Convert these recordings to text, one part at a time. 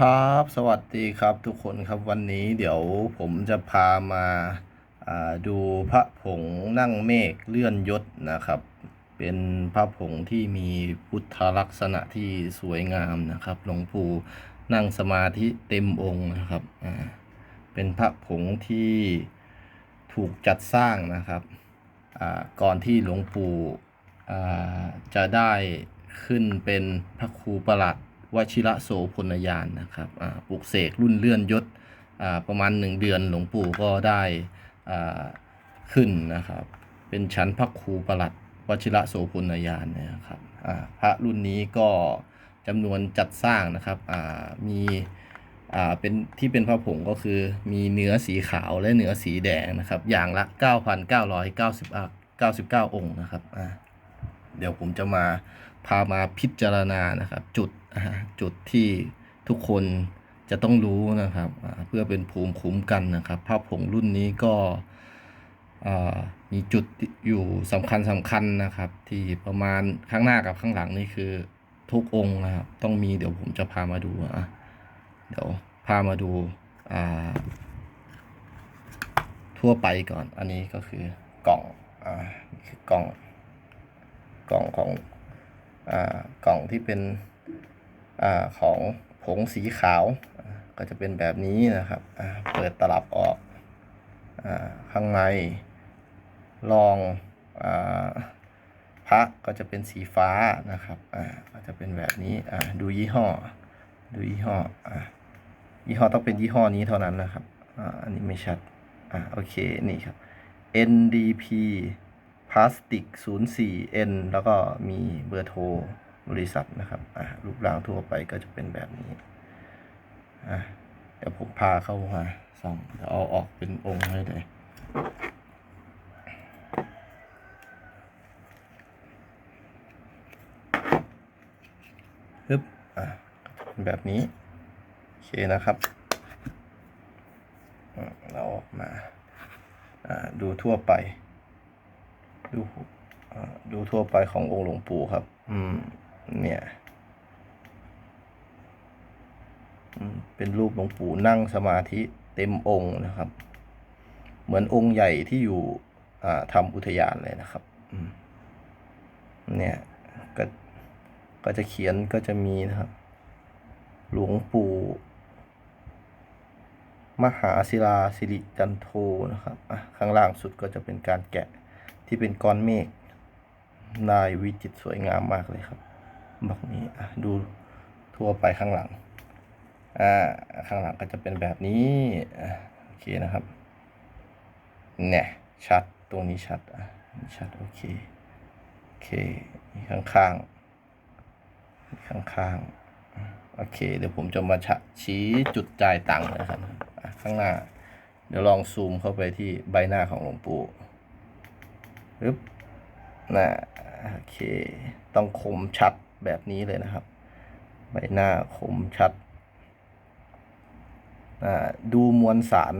ครับ สวัสดีครับทุกคนครับวันนี้เดี๋ยวผมจะพามาาดูพระผงนั่งเมฆเลื่อนยศนะครับ เป็นพระผงที่มีพุทธลักษณะที่สวยงามนะครับหลวงปู่นั่งสมาธิเต็มองค์นะครับเป็นพระผงที่ถูกจัดสร้างนะครับก่อนที่หลวงปู่จะได้ขึ้นเป็นพระครูประหลัด วชิระโสพลยานนะครับปลุกเสกรุ่นเลื่อนยศประมาณหนึ่งเดือนหลวงปู่ก็ได้ขึ้นนะครับ เป็นชั้นพระครูประหลัดวชิระโสพลยานเนยนะครับพระรุ่นนี้ก็จำนวนจัดสร้างนะครับมีเป็นที่เป็นพระผงก็คือมีเนื้อสีขาวและเนื้อสีแดงนะครับ อย่างละ 9,999องค์นะครับเดี๋ยวผมจะมา พามาพิจารณานะครับ จุดจุดที่ทุกคนจะต้องรู้นะครับ เพื่อเป็นภูมิคุ้มกันนะครับ ภาพผงรุ่นนี้ก็มีจุดอยู่สำคัญสำคัญนะครับ ที่ประมาณข้างหน้ากับข้างหลังนี่คือทุกองค์นะครับ ต้องมีเดี๋ยวผมจะพามาดูอะเดี๋ยวพามาดูอ่าทั่วไปก่อน อันนี้ก็คือกล่องอ่าคือกล่องกล่องของ กล่องที่เป็นอของผงสีขาว ก็จะเป็นแบบนี้นะครับ เปิดตลับออกอข้างในรองอพระก็จะเป็นสีฟ้านะครับอาก็จะเป็นแบบนี้ดูยี่ห้อ ดูยี่ห้ออยี่ห้อต้องเป็นยี่ห้อนี้เท่านั้นนะครับอ,อันนี้ไม่ชัด อ่า โอเค นี่ครับ NDP พลาสติก 04N แล้วก็มีเบอร์โทรบริษัทนะครับอ่ารูปร่างทั่วไปก็จะเป็นแบบนี้อ่าเดี๋ยวผมพาเข้ามาส่องเดี๋ยวเอาออกเป็นองค์ให้เลยฮึบอ่าเป็นแบบนี้ โอเคนะครับอืมเราออกมาอ่าดูทั่วไป ดูอ่าดูทั่วไปขององค์หลวงปู่ครับ อืม เนี่ยอืมเป็นรูปหลวงปู่นั่งสมาธิเต็มองค์นะครับ เหมือนองค์ใหญ่ที่อยู่อ่าทำอุทยานเลยนะครับอืมเนี่ยก็ก็จะเขียนก็จะมีนะครับ หลวงปู่ มหาศิลาสิริจันโทนะครับอะข้างล่างสุดก็จะเป็นการแกะ ที่เป็นก้อนเมฆลายวิจิตรสวยงามมากเลยครับบอกนี้อะดูทั่วไปข้างหลังอ่าข้างหลังก็จะเป็นแบบนี้โอเคนะครับเนี่ยชัดตรงนี้ชัดอะชัดโอเคโอเคนี่ข้างๆนี่ข้างโอเค เดี๋ยวผมจะมาช,ชี้จุดจ่ายตังค์นะครับข้างหน้า เดี๋ยวลองซูมเข้าไปที่ใบหน้าของหลวงปู่ ปึ๊บนะโอเค ต้องคมชัดแบบนี้เลยนะครับ ใบหน้าคมชัด ดูมวลสาร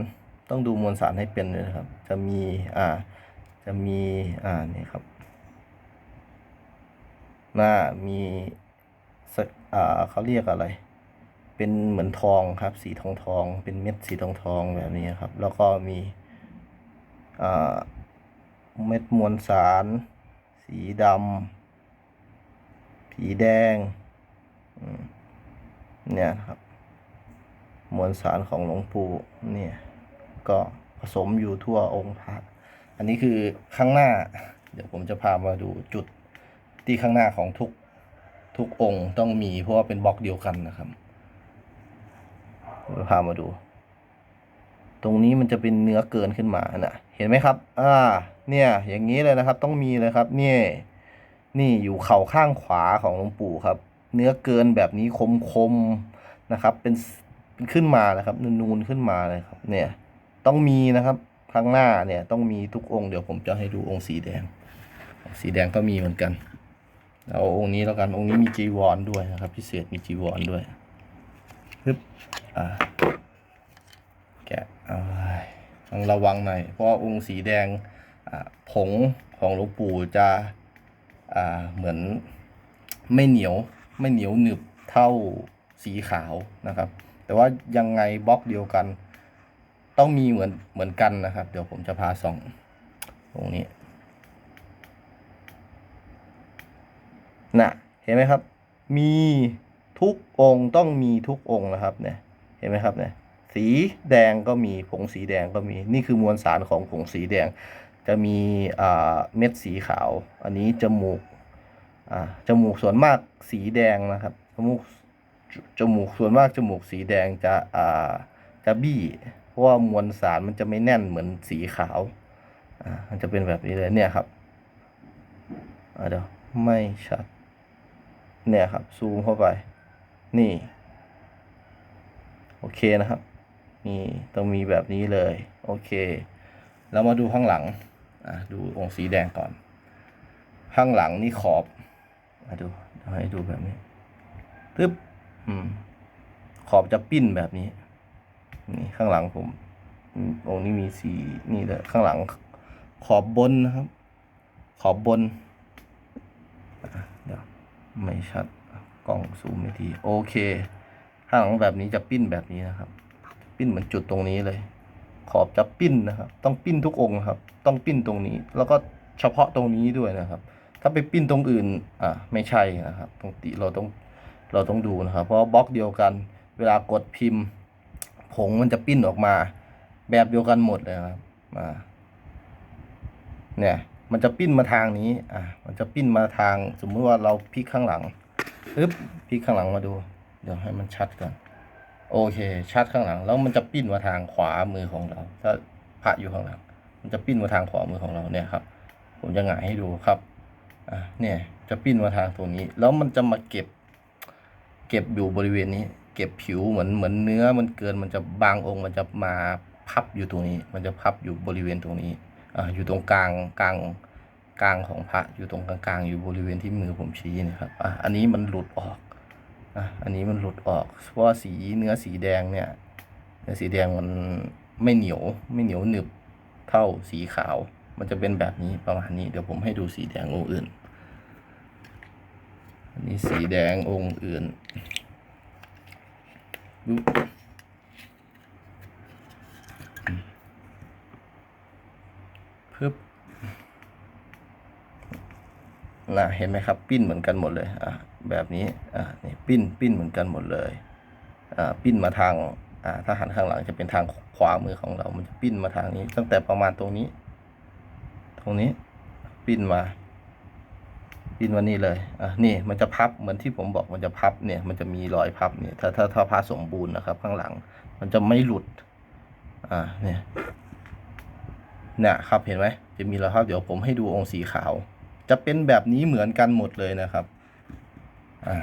ต้องดูมวลสารให้เป็นเลยนะครับ จะมี อ่า จะมี อ่า นี่ครับ หน้ามีสกอ่าเขาเรียกอะไร เป็นเหมือนทองครับ สีทองทอง เป็นเม็ดสีทองทองแบบนี้ครับ แล้วก็มี อ่า เม็ดมวลสาร สีดำผีแดงเนี่ยครับ มวลสารของหลวงปู่เนี่ย ก็ผสมอยู่ทั่วองค์พระอันนี้คือข้างหน้า เดี๋ยวผมจะพามาดูจุดที่ข้างหน้าของทุกทุกองค์ต้องมีเพราะว่าเป็นบล็อกเดียวกันนะครับพามาดู ตรงนี้มันจะเป็นเนื้อเกินขึ้นมาน่ะเห็นไหมครับ อ่า เนี่ย อย่างนี้เลยนะครับ ต้องมีเลยครับเนี่ยนี่อยู่เข่าข้างขวาของหลวงปู่ครับ เนื้อเกินแบบนี้คมๆนะครับเป็นเป็นขึ้นมานะครับ นูนๆขึ้นมาเลยครับ เนี่ย ต้องมีนะครับ ข้างหน้าเนี่ย ต้องมีทุกองค์ เดี๋ยวผมจะให้ดูองค์สีแดง สีแดงก็มีเหมือนกัน เอาองค์นี้แล้วกัน องค์นี้มีจีวรด้วยนะครับ พิเศษมีจีวรด้วยฮึบอ่า ต้องระวังหน่อย เพราะองค์สีแดงผงของหลวงปู่จะเหมือนไม่เหนียวไม่เหนียวหนึบเท่าสีขาวนะครับ แต่ว่ายังไงบล็อกเดียวกัน ต้องมีเหมือนเหมือนกันนะครับ เดี๋ยวผมจะพาส่องตรงนี้นะเห็นไหมครับ มีทุกองค์ต้องมีทุกองค์นะครับเนี่ย เห็นไหมครับเนี่ย สีแดงก็มีผงสีแดงก็มี นี่คือมวลสารของผงสีแดง จะมีเม็ดสีขาว อันนี้จมูกจมูกส่วนมากสีแดงนะครับจมูกจมูกส่วนมากจมูกสีแดงจะจะบี้ เพราะว่ามวลสารมันจะไม่แน่นเหมือนสีขาวมันจะเป็นแบบนี้เลยเนี่ยครับเดี๋ยวไม่ชัด เนี่ยครับซูมเข้าไป นี่ โอเคนะครับ นี่ต้องมีแบบนี้เลย โอเคแล้วมาดูข้างหลังอะดูองค์สีแดงก่อน ข้างหลังนี่ขอบมาดูให้ดูแบบนี้ตึ๊บอืมขอบจะปิ้นแบบนี้ นี่ข้างหลังผมองค์นี้มีสีนี่เลยข้างหลัง ขอบบนนะครับ ขอบบนเดี๋ยวไม่ชัดกล้องซูมไม่ทีโอเค ข้างหลังแบบนี้จะปิ้นแบบนี้นะครับ ปิ้นเหมือนจุดตรงนี้เลย ขอบจะปิ้นนะครับ ต้องปิ้นทุกองค์ครับ ต้องปิ้นตรงนี้ แล้วก็เฉพาะตรงนี้ด้วยนะครับ ถ้าไปปิ้นตรงอื่นอ่าไม่ใช่นะครับตรงติเราต้องเราต้องดูนะครับ เพราะบล็อกเดียวกัน เวลากดพิมพ์ ผงมันจะปิ้นออกมา แบบเดียวกันหมดเลยครับมาเนี่ยมันจะปิ้นมาทางนี้ อะ มันจะปิ้นมาทาง สมมุติว่าเราพลิกข้างหลังปึ๊บพลิกข้างหลังมาดู เดี๋ยวให้มันชัดก่อน โอเค ชัดข้างหลัง แล้วมันจะปิ้นมาทางขวามือของเรา ถ้าพระอยู่ข้างหลัง มันจะปิ้นมาทางขวามือของเราเนี่ยครับ ผมจะหงายให้ดูครับอะเนี่ยจะปิ้นมาทางตรงนี้ แล้วมันจะมาเก็บ เก็บอยู่บริเวณนี้ เก็บผิวเหมือนเหมือนเนื้อมันเกินมันจะบางองค์ มันจะมาพับอยู่ตรงนี้ มันจะพับอยู่บริเวณตรงนี้อ่าอยู่ตรงกลางกลางกลางของพระอยู่ตรงกลางๆอยู่บริเวณที่มือผมชี้นะครับอะอันนี้มันหลุดออก อะอันนี้มันหลุดออก เพราะว่าสีเนื้อสีแดงเนี่ยเนื้อสีแดงมันไม่เหนียวไม่เหนียวหนึบเท่าสีขาว มันจะเป็นแบบนี้ประมาณนี้เดี๋ยวผมให้ดูสีแดงองค์อื่น อันนี้สีแดงองค์อื่นดูพึบนะเห็นไหมครับ ปิ้นเหมือนกันหมดเลยอะ แบบนี้อะนี่ปิ้นปิ้นเหมือนกันหมดเลยอ่าปิ้นมาทางอ่าถ้าหันข้างหลังจะเป็นทางขวามือของเรา มันจะปิ้นมาทางนี้ ตั้งแต่ประมาณตรงนี้ ตรงนี้ปิ้นมาปิ้นมานี่เลยอะนี่มันจะพับเหมือนที่ผมบอกมันจะพับเนี่ย มันจะมีรอยพับเนี่ย ถ้าถ้าถ้าผ้าสมบูรณ์นะครับ ข้างหลัง มันจะไม่หลุด อ่าเนี่ยเนี่ยครับเห็นไหมจะมีรอยพับเดี๋ยวผมให้ดูองค์สีขาว จะเป็นแบบนี้เหมือนกันหมดเลยนะครับ อ่า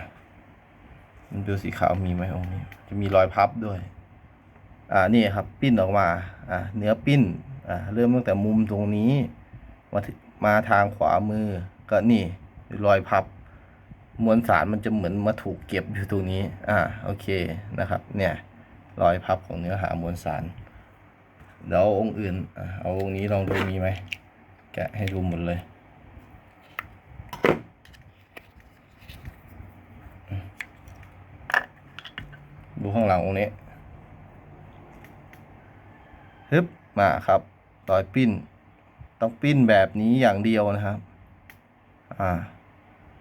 มันดูสีขาวมีไหมองค์นี้ จะมีรอยพับด้วย อ่านี่ครับ ปิ้นออกมา อ่าเนื้อปิ้น อ่าเริ่มตั้งแต่มุมตรงนี้ มามาทางขวามือ ก็นี่รอยพับ มวลสารมันจะเหมือนมาถูกเก็บอยู่ตรงนี้ อ่าโอเคนะครับ เนี่ย รอยพับของเนื้อหามวลสารเดี๋ยวองค์อื่นอเอาองค์นี้ลองดูมีไหมแกะให้ดูหมดเลย ดู ข้างหลังองค์นี้ฮึบมาครับรอยปิ้น ต้องปิ้นแบบนี้อย่างเดียวนะครับ อ่า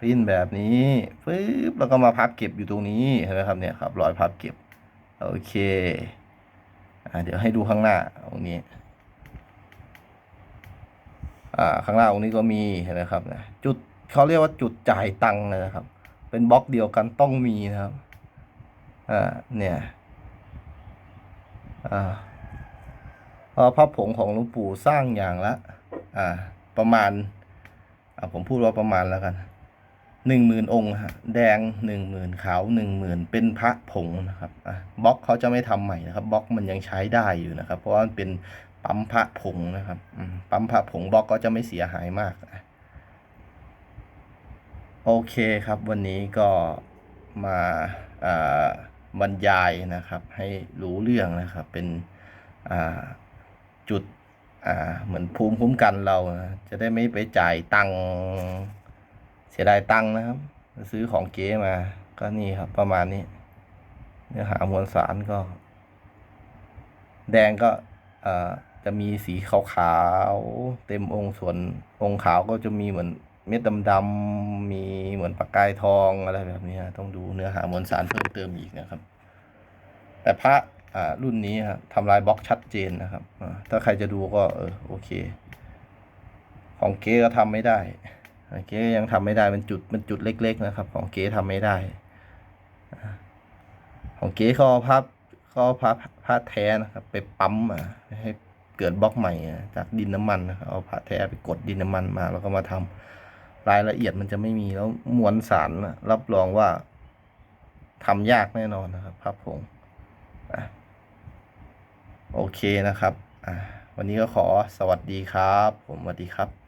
ปิ้นแบบนี้ปึ๊บแล้วก็มาพับเก็บอยู่ตรงนี้เห็นไหมครับเนี่ยครับรอยพับเก็บ โอเค อ่า เดี๋ยวให้ดูข้างหน้าตรงนี้ อ่า ข้างหน้าตรงนี้ก็มีเห็นไหมครับนะจุดเขาเรียกว่าจุดจ่ายตังค์นะครับ เป็นบล็อกเดียวกันต้องมีนะครับ เนี่ยอ่าเพราะพระผงของหลวงปู่สร้างอย่างละอ่าประมาณอาผมพูดว่าประมาณแล้วกันหนึ่งหมื่นองค์ฮะแดงหนึ่งหมื่นขาวหนึ่งหมื่นเป็นพระผงนะครับอะบล็อกเขาจะไม่ทำใหม่นะครับบล็อกมันยังใช้ได้อยู่นะครับ เพราะว่ามันเป็นปั๊มพระผงนะครับปั๊มพระผงบล็อกก็จะไม่เสียหายมากอะโอเคครับวันนี้ก็มาอ่า บรรยายนะครับ ให้รู้เรื่องนะครับ เป็นจุดเหมือนภูมิคุ้มกันเรานะจะได้ไม่ไปจ่ายตังค์เสียดายตังค์นะครับ ซื้อของเก๋มาก็นี่ครับ ประมาณนี้ เนื้อหามวลสารก็ แดงก็จะมีสีขาวๆเต็มองค์ส่วนองค์ขาวก็จะมีเหมือน เม็ดดำๆมีเหมือนประกายทองอะไรแบบนี้ต้องดูเนื้อหามวลสารเพิ่มเติมอีกนะครับ แต่พระอ่ารุ่นนี้ฮะทำลายบล็อกชัดเจนนะครับถ้าใครจะดูก็เออโอเค ของเก๊ก็ทำไม่ได้เก๊ยังทำไม่ได้เป็นจุดเป็นจุดเล็ก ๆ นะครับ ของเก๊ทำไม่ได้ ของเก๊เขาเอาภาพเขาเอาภาพาแท้นะครับ ไปปั๊มมาให้เกิดบล็อกใหม่จากดินน้ำมันนะครับเอาผ้าแท้ไปกดดินน้ำมันมาแล้วก็มาทำ รายละเอียดมันจะไม่มีแล้วมวลสารนะรับรองว่าทำยากแน่นอนนะครับภาพผงโอเคนะครับวันนี้ก็ขอสวัสดีครับ ผมสวัสดีครับ